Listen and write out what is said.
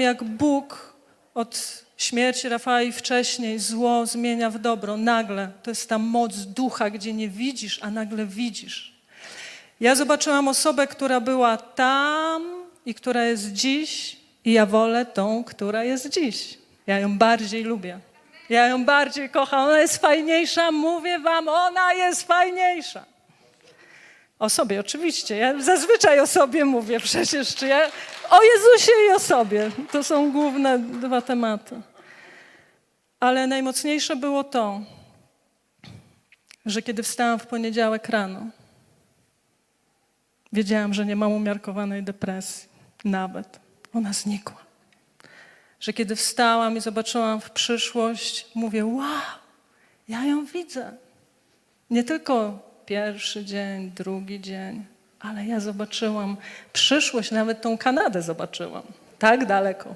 jak Bóg od śmierci Rafała i wcześniej zło zmienia w dobro. Nagle to jest ta moc ducha, gdzie nie widzisz, a nagle widzisz. Ja zobaczyłam osobę, która była tam i która jest dziś, i ja wolę tą, która jest dziś. Ja ją bardziej lubię. Ja ją bardziej kocham. Ona jest fajniejsza, mówię wam, ona jest fajniejsza. O sobie oczywiście. Ja zazwyczaj o sobie mówię przecież. Czy ja, o Jezusie i o sobie. To są główne dwa tematy. Ale najmocniejsze było to, że kiedy wstałam w poniedziałek rano, wiedziałam, że nie mam umiarkowanej depresji. Nawet. Ona znikła. Że kiedy wstałam i zobaczyłam w przyszłość, mówię: Wow, ja ją widzę. Nie tylko pierwszy dzień, drugi dzień, ale ja zobaczyłam przyszłość, nawet tą Kanadę zobaczyłam. Tak daleko.